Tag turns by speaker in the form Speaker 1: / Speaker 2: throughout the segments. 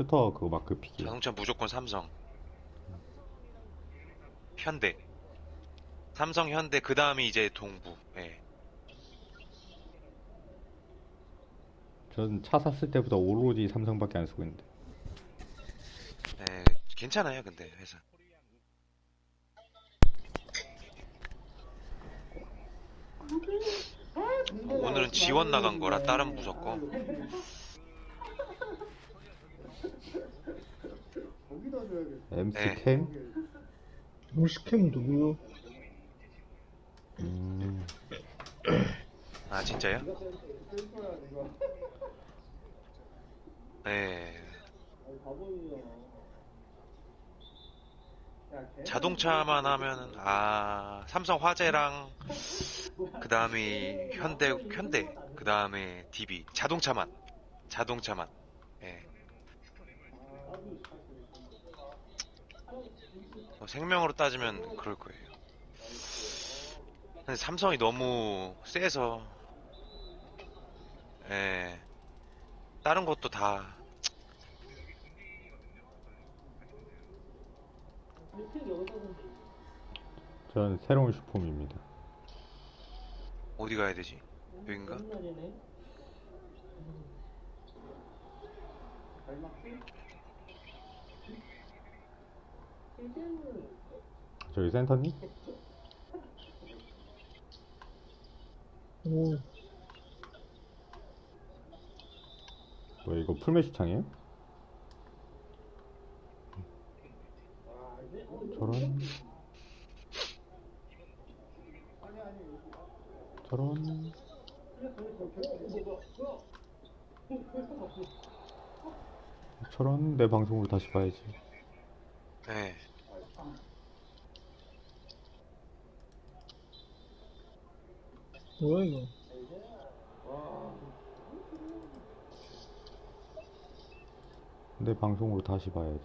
Speaker 1: 슈터 그거 마크 피기.
Speaker 2: 자동차 무조건 삼성. 현대. 삼성, 현대, 그 다음이 이제 동부. 예.
Speaker 1: 전차 샀을 때보다 오로지 삼성밖에 안 쓰고 있는데.
Speaker 2: 예, 괜찮아요, 근데, 회사. 오늘은 지원 나간 거라 다른 부서 거.
Speaker 1: MC
Speaker 2: 네.
Speaker 1: 캠?
Speaker 3: 무식캠 누구요?
Speaker 1: 음,
Speaker 2: 아, 진짜요? 네. 자동차만 하면은, 아, 삼성 화재랑, 그 다음에 현대, 현대, 그 다음에 DB. 자동차만. 자동차만. 예. 생명으로 따지면 그럴 거예요. 근데 삼성이 너무 세서, 예. 다른 것도 다,
Speaker 1: 전 새로운 슈폼입니다.
Speaker 2: 어디 가야 되지? 여긴가?
Speaker 1: 저기 센터님?
Speaker 3: 오,
Speaker 1: 뭐 이거 풀메시 창이에요? 저런 저런 저런 내 방송으로 다시 봐야지
Speaker 2: 네.
Speaker 3: 뭐야 이거?
Speaker 1: 내 방송으로 다시 봐야지.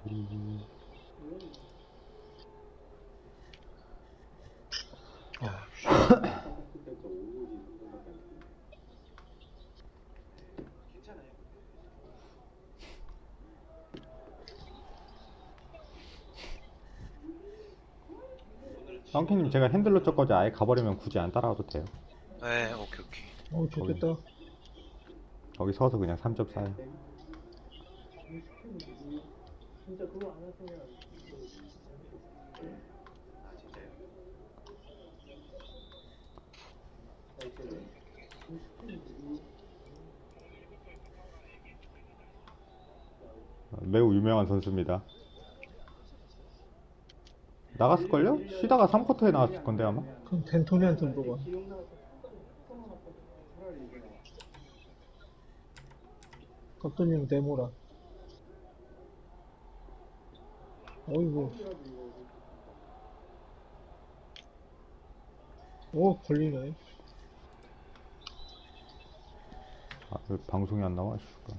Speaker 1: 썬키님 제가 핸들러 쪽까지 아예 가버리면 굳이 안 따라와도 돼요
Speaker 2: 네, 오케이, 오케이.
Speaker 3: 어, 좋겠다.
Speaker 1: 거기 서서 그냥 3점 쌓여 매우 유명한 선수입니다. 나갔을걸요? 쉬다가 3쿼터에 나왔을 건데 아마?
Speaker 3: 그럼 덴토니한테 물어봐. 갑자기 네모라. 어이구. 오, 걸리네.
Speaker 1: 아, 왜 방송이 안 나와? 씨발.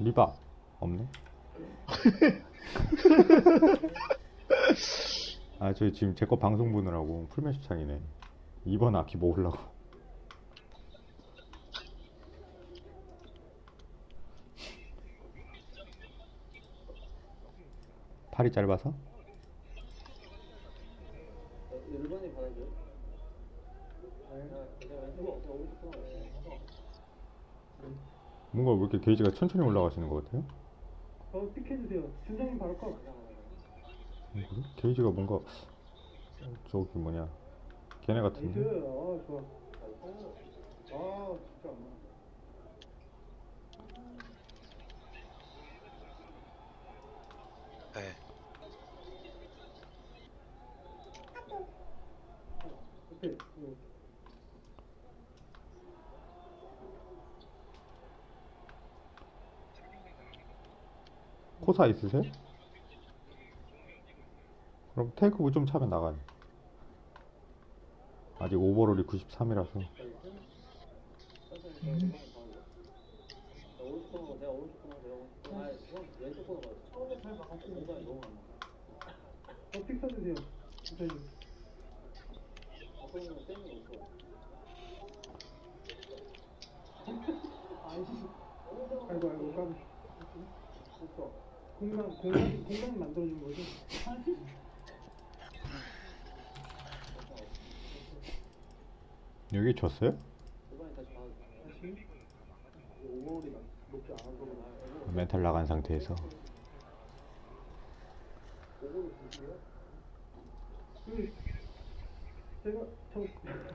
Speaker 1: 리바 없네. 아, 저 지금 제 거 방송 보느라고 풀메시 창이네. 2번 아키 모으려고. 팔이 짧아서? 뭔가 왜 이렇게 게이지가 천천히 올라가시는 것 같아요?
Speaker 4: 어, 픽해주세요. 준장님 바로 컷.
Speaker 1: 게이지가 뭔가 어, 저기 뭐냐 걔네. 같은데?
Speaker 4: 아. 아, 진짜.
Speaker 2: 네.
Speaker 1: 코사 있으세요? 그럼 테이크부 좀 차면 나가요. 아직 오버롤이 93이라서.
Speaker 3: 음,
Speaker 4: 어,
Speaker 1: 없어 공간 공간 공간 만들어준 거지
Speaker 4: 여기 줬어요? 멘탈 나간 상태에서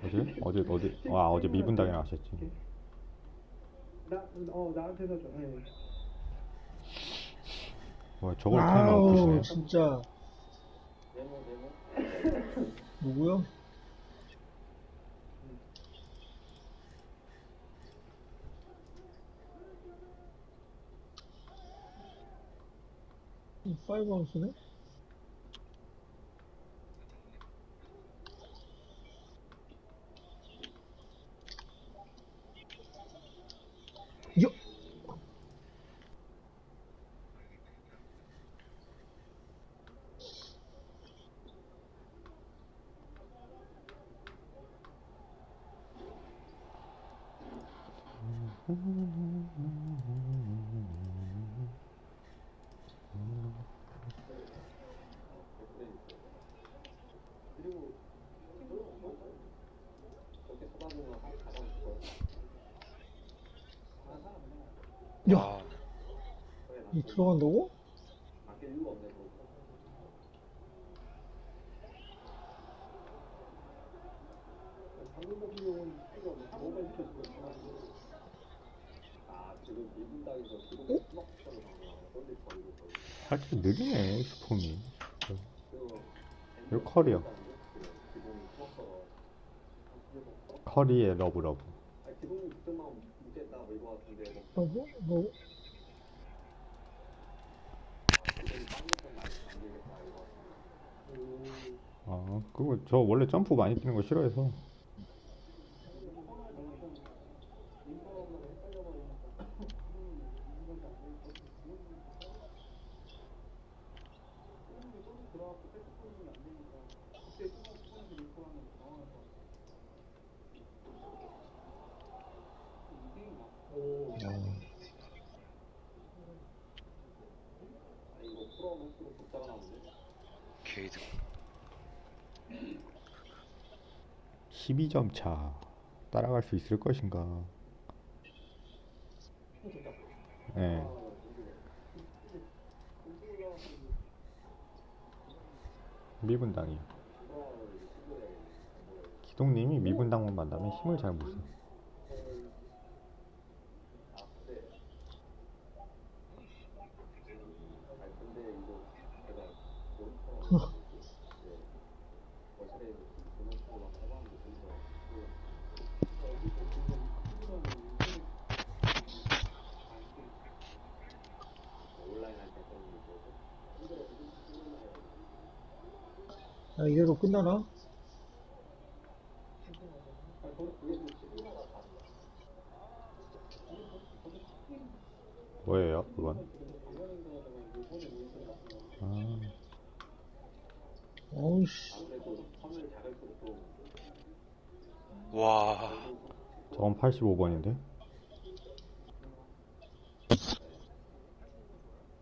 Speaker 4: 어제? 어제 어디? 와 어제 미분당에 나가셨지
Speaker 1: 나, 어, 나한테서 줘. 네.
Speaker 4: 와 저걸 타이머
Speaker 5: 아우 진짜 누구요? 이 파이브 하우스네? 요! 야!
Speaker 2: 아,
Speaker 5: 이 들어간다고?
Speaker 4: 살짝 느리네 슈퍼미 이거 커리어. 커리의 러브러브.
Speaker 5: 뭐, 뭐,
Speaker 4: 아 그거 저 원래 점프 많이 뛰는 거 싫어해서
Speaker 2: 게이드.
Speaker 4: 12점 차 따라갈 수 있을 것인가? 예. 미분당이요. 기동님이 미분당만 만나면 힘을 잘 못 써.
Speaker 5: 야, 이래로 끝나나?
Speaker 4: 뭐예요 그건? 아,
Speaker 5: 어우씨.
Speaker 2: 와,
Speaker 4: 저건 85번인데?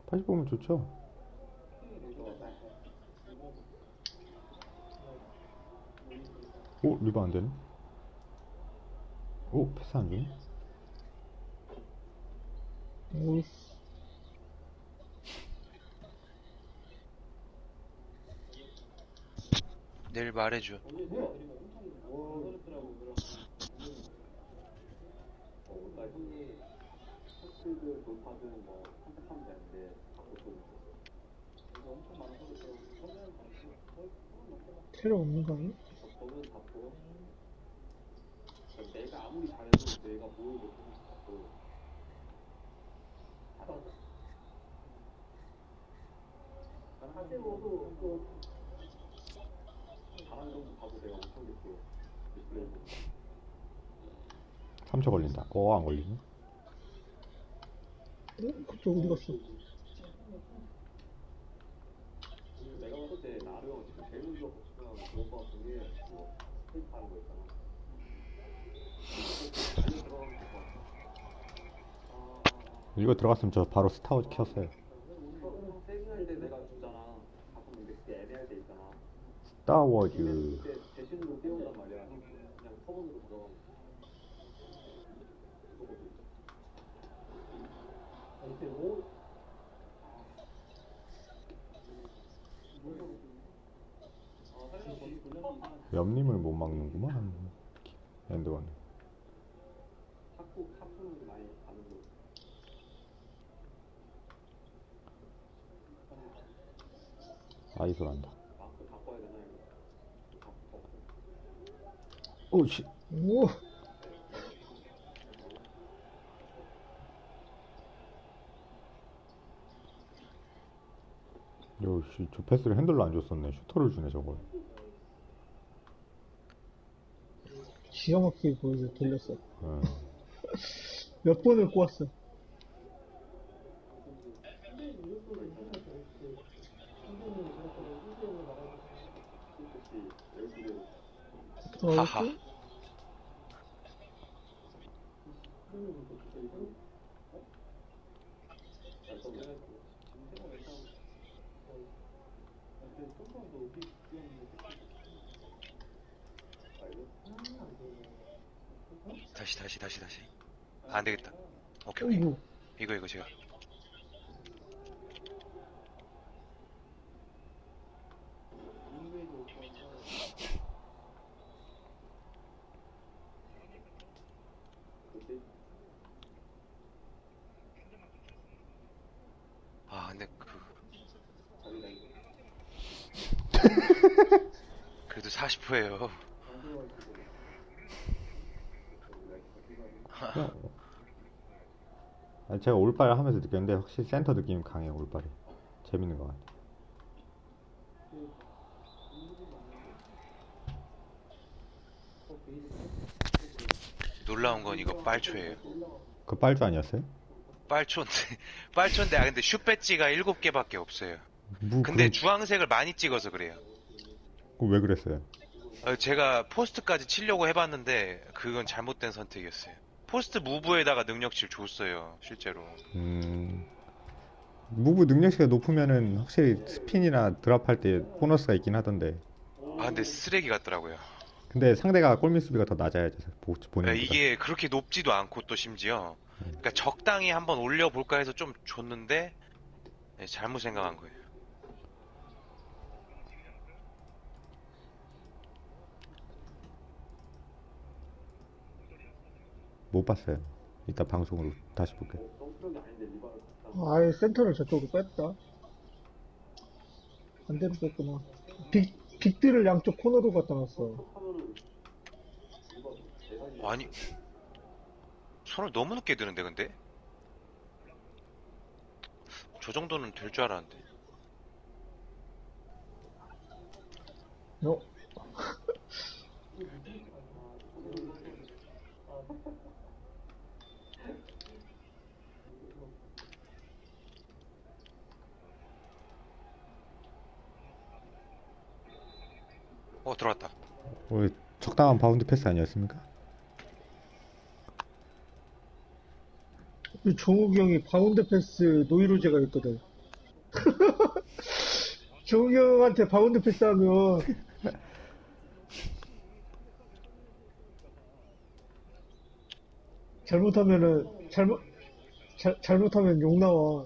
Speaker 4: 85면 좋죠? 오 리바 안 되네? 오 패스 안 주네?
Speaker 5: 어우씨.
Speaker 2: 내일 말해줘.
Speaker 5: 테러 없는 거 아니야?
Speaker 4: 삼초 걸린다 어 안 걸리네
Speaker 5: 어? 갑자기 어디 갔어?
Speaker 1: 이거 들어갔으면 저 바로 스타워즈 켰어요. 스타워즈. 옆님을 못 막는구만. 엔드원.
Speaker 6: 탁구 탁구는 많이 가는 거. 바꿔야 되나 이거? 바꿔.
Speaker 1: 오, 씨.
Speaker 3: 오!
Speaker 1: 요, 씨, 저 패스를 핸들로 안 줬었네. 슈터를 주네, 저걸.
Speaker 3: 기가 막히게 보여서 돌렸어.
Speaker 1: 예.
Speaker 3: 몇 번을 꼬았어. 들어가겠지?
Speaker 2: 다시 다시 다시 다시. 아, 안 되겠다. 오케이 오케이.
Speaker 3: 어이구.
Speaker 2: 이거 이거 제가 아 근데 그 그래도 40%예요
Speaker 1: 아니, 제가 올발 하면서 느꼈는데, 확실히 센터 느낌이 강해요, 올발이. 재밌는 것 같아.
Speaker 2: 놀라운 건 이거 빨초예요
Speaker 1: 그 빨주 아니었어요?
Speaker 2: 빨초인데 빨초인데 아 근데 슈 배지가 7개밖에 없어요
Speaker 1: 뭐,
Speaker 2: 근데
Speaker 1: 그거-
Speaker 2: 주황색을 많이 찍어서 그래요
Speaker 1: 왜 그랬어요?
Speaker 2: 어, 제가 포스트까지 치려고 해봤는데 그건 잘못된 선택이었어요. 포스트 무브에다가 능력치를 줬어요, 실제로.
Speaker 1: 음, 무브 능력치가 높으면은 확실히 스핀이나 드랍할 때 보너스가 있긴 하던데.
Speaker 2: 아 근데 쓰레기 같더라고요.
Speaker 1: 근데 상대가 골밑 수비가 더 낮아야죠, 보-
Speaker 2: 야,
Speaker 1: 본인보다.
Speaker 2: 이게 그렇게 높지도 않고 또 심지어 그러니까 적당히 한번 올려볼까 해서 좀 줬는데 네, 잘못 생각한 거예요.
Speaker 1: 못 봤어요. 이따 방송으로 다시 볼게.
Speaker 3: 아예 센터를 저쪽으로 뺐다. 반대로 뺐구나. 빅, 빅들을 양쪽 코너로 갖다 놨어.
Speaker 2: 아니 손을 너무 늦게 드는데 근데 저 정도는 될 줄 알았는데
Speaker 3: 어?
Speaker 2: 어 들어왔다.
Speaker 1: 어, 적당한 바운드 패스 아니었습니까?
Speaker 3: 이 종욱이 형이 바운드 패스 노이로제가 있거든. 종욱이 형한테 바운드 패스 하면 잘못하면은 잘못 잘, 잘못하면 욕 나와.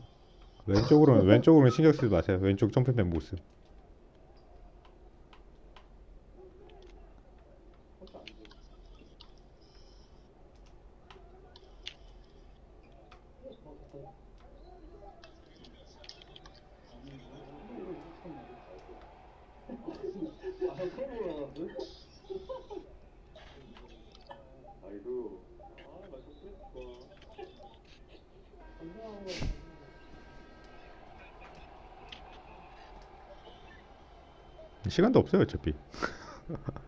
Speaker 1: 왼쪽으로는 왼쪽으로는 신경 쓰지 마세요. 왼쪽 점프맨 못 씀.
Speaker 6: 아이고. 아, 나 좋겠어.
Speaker 1: 시간도 없어요, 어차피.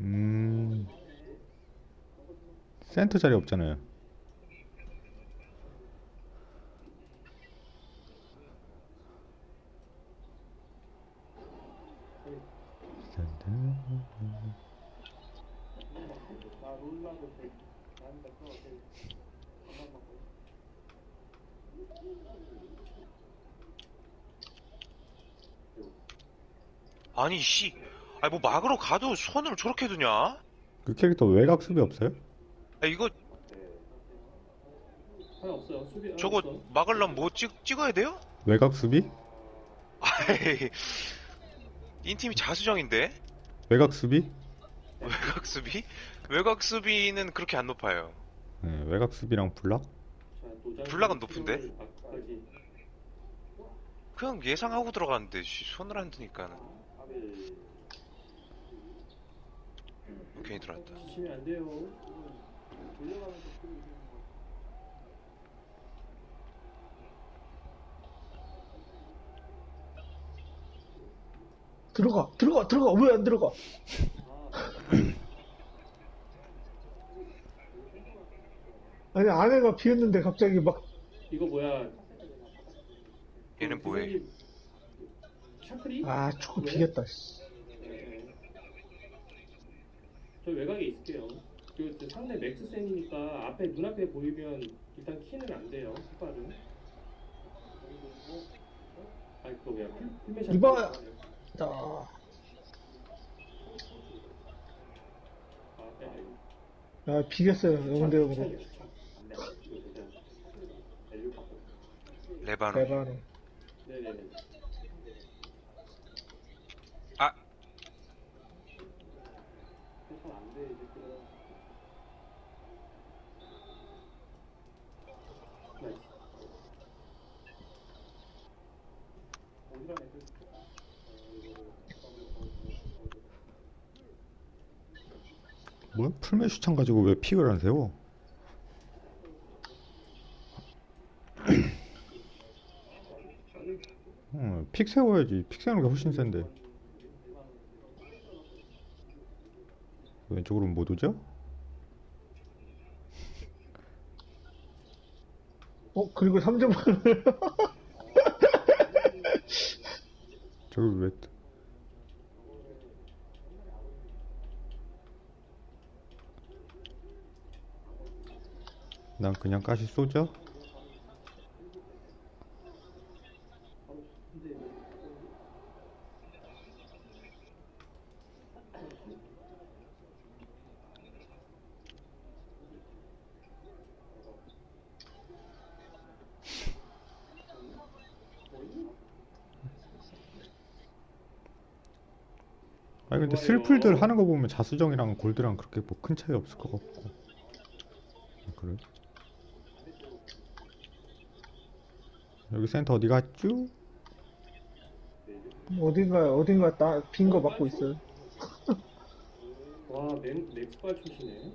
Speaker 1: 음, 센터 자리 없잖아요.
Speaker 4: 나 롤라고 돼. 나한테 또 어떻게 전화 받고.
Speaker 2: 아니 씨 아니 뭐 막으러 가도 손을 저렇게 두냐?
Speaker 1: 그 캐릭터 외곽 수비 없어요?
Speaker 2: 아 이거
Speaker 6: 하나 없어요. 수비 하나
Speaker 2: 저거
Speaker 6: 없어.
Speaker 2: 막으려면 뭐 찍, 찍어야 돼요?
Speaker 1: 외곽 수비?
Speaker 2: 아이 인팀이 자수정인데
Speaker 1: 외곽 수비?
Speaker 2: 외곽 수비? 외곽 수비는 그렇게 안 높아요
Speaker 1: 네, 외곽 수비랑 블락?
Speaker 2: 블락은 높은데? 그냥 예상하고 들어갔는데 씨, 손을 안 드니까는 괜히 들어왔다
Speaker 6: 지치면 안 돼요.
Speaker 4: 돌려가면서 소리 지르는 거.
Speaker 3: 들어가, 들어가, 들어가. 왜 안 들어가? 아니, 안에가 비었는데 갑자기 막,
Speaker 6: 이거 뭐야?
Speaker 2: 얘는 뭐해
Speaker 6: 샤크리?
Speaker 3: 아, 축구 비겼다, 씨.
Speaker 6: 저 외곽에 있을게요. 그, 저 상대 맥스 쌤이니까 앞에 눈앞에 보이면 일단 키는 안 돼요. 휘발은. 아니 그거 뭐야? 풀.
Speaker 3: 이봐. 자,
Speaker 6: 아, 네, 알겠습니다.
Speaker 3: 아, 비겼어요. 0대 0으로.
Speaker 2: 레바논.
Speaker 6: 네네네.
Speaker 2: 아
Speaker 6: 안돼 이제 그래. 나이스.
Speaker 4: 어디랑 애들
Speaker 1: 뭐야? 풀메 슈창 가지고 왜 픽을 안 세워? 어, 픽 세워야지. 픽 세우는 게 훨씬 센데. 왼쪽으로 못 오죠?
Speaker 3: 어, 그리고 3점을.
Speaker 1: 저기 왜? 난 그냥 가시 쏘죠? 아니 근데 슬플들 하는 거 보면 자수정이랑 골드랑 그렇게 뭐 큰 차이 없을 것 같고 아, 그래? 여기 센터 어디 갔죠?
Speaker 3: 어딘가, 어딘가 따, 빈거 맞고 있어요.
Speaker 6: 와, 맥, 맥스발 출시네.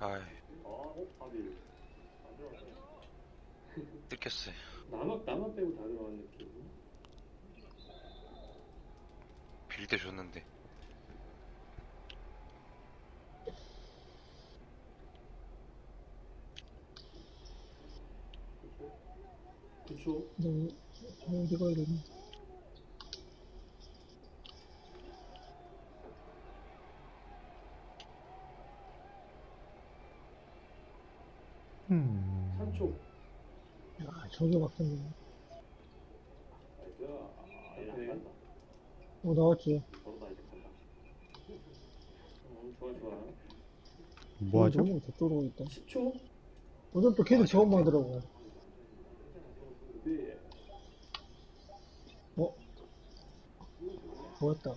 Speaker 2: 아이 뜯겼어요
Speaker 6: 나만, 나만 빼고 다 들어간 느낌.
Speaker 2: 빌드 줬는데
Speaker 6: 그쵸?
Speaker 3: 네, 어디 가야 되나?
Speaker 1: 음...
Speaker 6: 3초.
Speaker 3: 야, 저기 막혔네.
Speaker 6: 네.
Speaker 3: 어, 나왔지.
Speaker 6: 어, 좋아, 좋아.
Speaker 1: 뭐 하죠?
Speaker 3: 너무 저쪽으로 있다.
Speaker 6: 10초?
Speaker 3: 어제 또 걔도 저것만 하더라고. 어? 뭐였다.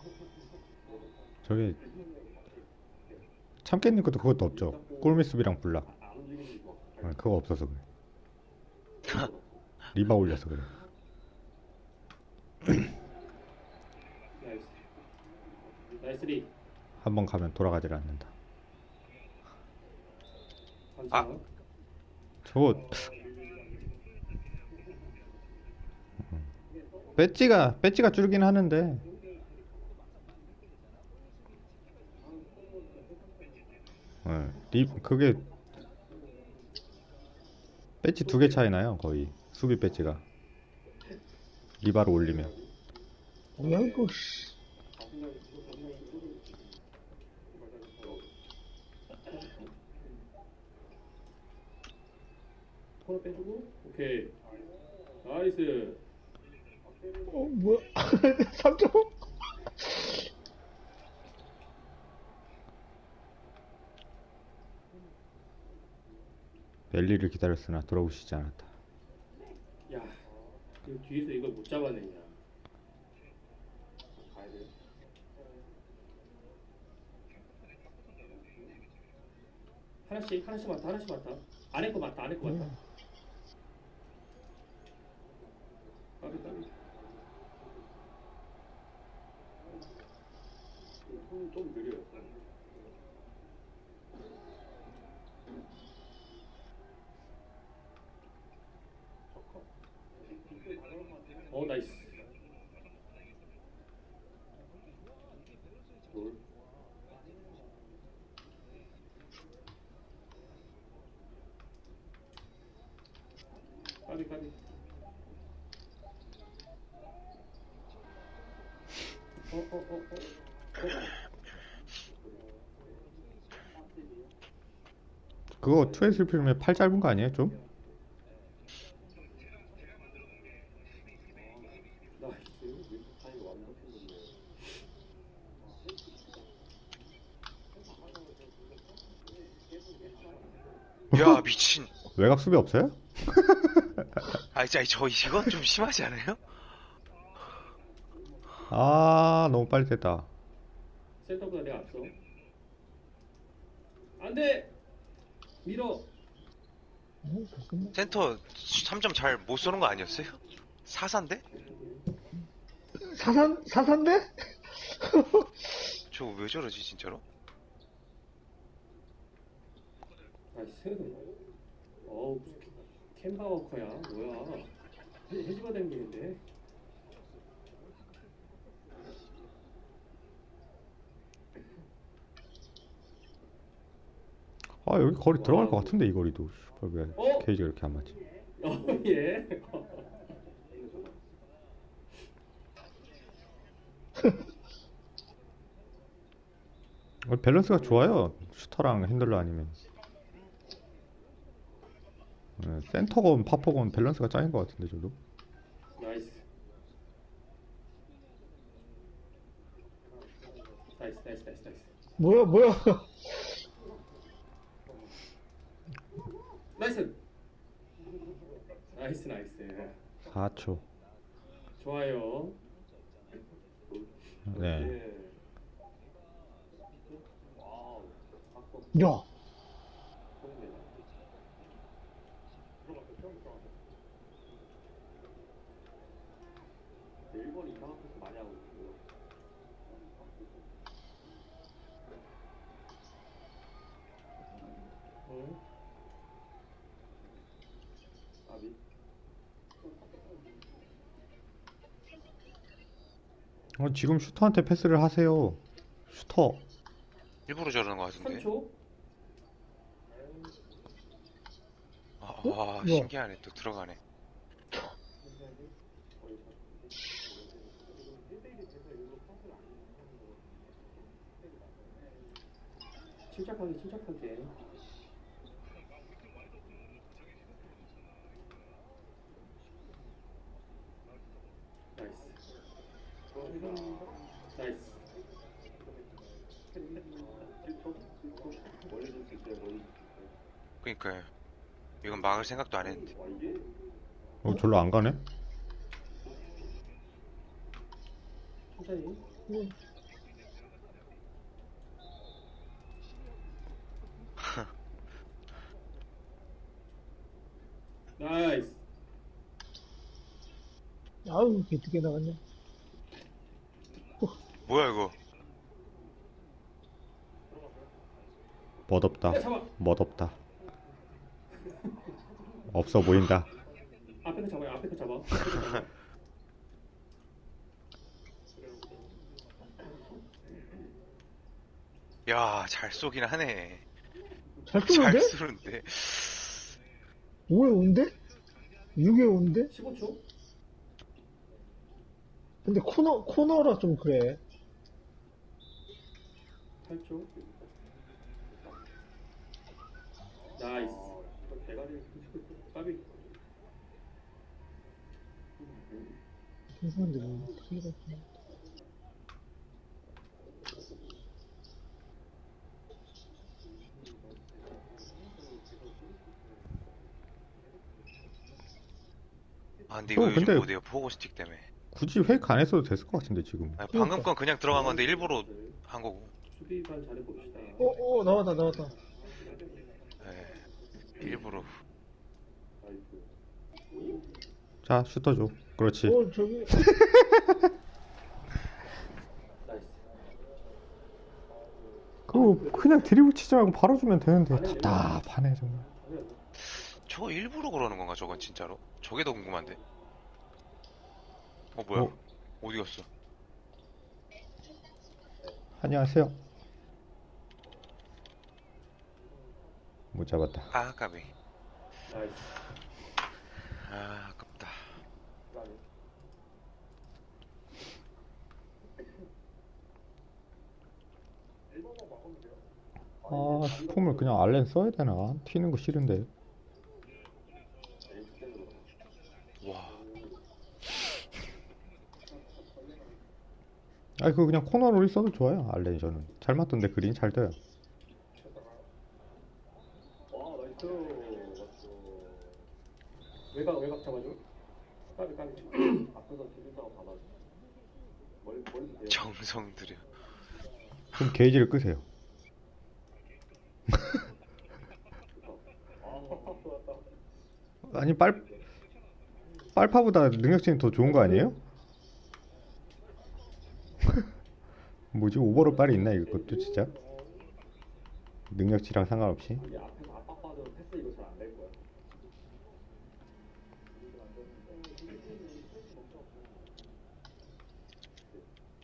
Speaker 1: 저기 참깨님 것도 그것도 없죠? 꼴미수비랑 블락 아, 그거 없어서 그래 리바 올려서 그래
Speaker 6: 나이스. 나이스 리.
Speaker 1: 한번 가면 돌아가질 않는다
Speaker 2: 아.
Speaker 1: 저거 배지가 배지가 줄긴 하는데 네, 리, 그게 배지 두개 차이 나요, 거의. 수비 배지가. 리바로 올리면.
Speaker 3: 뭐야, 이거, 씨.
Speaker 6: 코너 빼주고 오케이 나이스
Speaker 3: 어, 뭐야. 3점?
Speaker 1: 벨리를 기다렸으나 돌아오시지 않았다.
Speaker 6: 야 이거 뒤에서 이걸 못 잡아내냐. 하나씩 하나씩 맞다 하나씩 맞다. 안에 거 맞다 안에 거 맞다. 까비 까비 좀 느려요 어 나이스 돌 까비 어어어어 어, 어, 어.
Speaker 1: 그거 투에슬 필름에 팔 짧은 거 아니에요, 좀?
Speaker 2: 야 미친.
Speaker 1: 외곽 수비 없어요?
Speaker 2: 아 진짜 저 이건 좀 심하지 않아요?
Speaker 1: 아, 너무 빨리 됐다.
Speaker 6: 센터보다 내가 앞서 안 돼 밀어
Speaker 3: 어, 잠깐만.
Speaker 2: 센터 3점 잘 못 쏘는 거 아니었어요? 사사인데?
Speaker 3: 사산, 사산데?
Speaker 2: 저거 왜 저러지 진짜로?
Speaker 6: 나이스 어우 무슨 캠바워커야 뭐야 해지바 댕기는데
Speaker 1: 아, 여기 거리 들어갈 것 같은데, 이 거리도. 씨발, 왜
Speaker 6: 어?
Speaker 1: 케이지가 이렇게 안 맞지?
Speaker 6: 어예
Speaker 1: 어, 밸런스가 좋아요. 슈터랑 핸들러 아니면. 네, 센터건 파포건 밸런스가 짱인 것 같은데, 저도.
Speaker 6: 나이스 나이스 나이스 나이스 나이스
Speaker 3: 뭐야, 뭐야.
Speaker 6: 나이스 나이스 나이스
Speaker 1: 4초.
Speaker 6: 좋아요
Speaker 1: 네.
Speaker 3: 야,
Speaker 6: 일본 이상한 패스 많이 하고 있고요. 응? 아비?
Speaker 1: 어, 지금 슈터한테 패스를 하세요. 슈터.
Speaker 2: 일부러 저러는 거 같은데.
Speaker 6: 3초?
Speaker 2: 아, 와
Speaker 3: 뭐야?
Speaker 2: 신기하네 또 들어가네.
Speaker 6: 침착하게 침착하게 나이스 나이스
Speaker 2: 그러니까요. 이건 막을 생각도 안 했는데.
Speaker 1: 어, 절로 안 가네?
Speaker 6: 나이스
Speaker 3: 아우, 개뜨게 나갔네.
Speaker 2: 뭐야 이거?
Speaker 1: 멋없다.
Speaker 6: 야 잡아
Speaker 1: 멋없다. 없어 보인다.
Speaker 6: 앞에 거 잡아요 앞에 거 잡아 앞에 거 잡아
Speaker 2: 야 잘 쏘긴 하네. 잘잘
Speaker 3: 쏘는데?
Speaker 2: 쏘는데.
Speaker 3: 5에 온데? 6에 온데?
Speaker 6: 15초?
Speaker 3: 근데 코너, 코너라 좀 그래.
Speaker 6: 8초? 나이스. 대가리 까비.
Speaker 3: 뭐, 틀리가 좀.
Speaker 2: 아 근데 이거
Speaker 1: 어,
Speaker 2: 요즘
Speaker 1: 근데-
Speaker 2: 못해요 포고 스틱 때문에
Speaker 1: 굳이 회ik 안 했어도 됐을 것 같은데 지금.
Speaker 2: 아니, 방금 건 그냥 들어간 건데 일부러 한 거고
Speaker 6: 수비만 잘해봅시다.
Speaker 3: 어, 어, 나왔다, 나왔다.
Speaker 2: 예. 일부러
Speaker 1: 자 슈터 줘. 그렇지.
Speaker 3: 어, 저기.
Speaker 1: 그거 그냥 드리블 치지 말고 바로 주면 되는데 답답하네 정말.
Speaker 2: 저거 일부러 그러는 건가 저건 진짜로? 저게 더 궁금한데 어 뭐야
Speaker 1: 어?
Speaker 2: 어? 디 갔어
Speaker 1: 안녕하세요. 못 잡았다.
Speaker 2: 아 까비. 아 아깝다
Speaker 1: 아 슈폼을 그냥 알렌 써야 되나? 튀는 거 싫은데.
Speaker 2: 와
Speaker 1: 아니 그거 그냥 코너로 있어도 좋아요 알렌이 저는. 잘 맞던데 그린 잘 돼요.
Speaker 6: 와, 나이스. 외곽, 외곽 잡아줘. 까비, 까비. 앞에서 지른다고 받아줘. 머리, 머리 대요.
Speaker 2: 정성 들여
Speaker 1: 그럼 게이지를 끄세요. 아니 빨 빨파보다 능력치는 더 좋은 거 아니에요? 뭐지 오버로 빨이 있나 이것도 진짜? 능력치랑 상관없이
Speaker 6: 이게 앞에서 압박 받으면 패스 이거 잘 안 될 거야.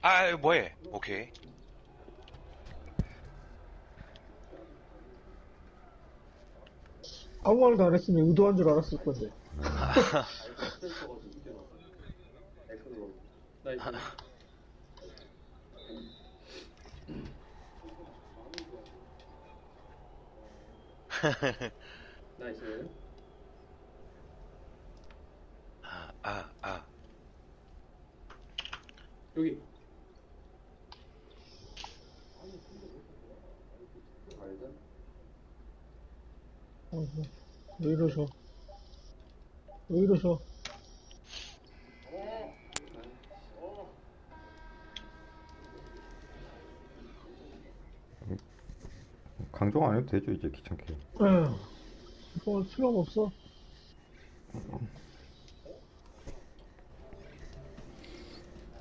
Speaker 2: 아 뭐해 오케이
Speaker 3: 아무 말도 안 했으면 의도한 줄 알았을 건데.
Speaker 6: 나이스. 나이스.
Speaker 2: 아 아.
Speaker 6: 여기.
Speaker 3: 어, 왜 이러셔? 왜 이러셔?
Speaker 1: 강조 안 해도 되죠 이제 귀찮게
Speaker 3: 에휴, 뭐, 필요가 없어.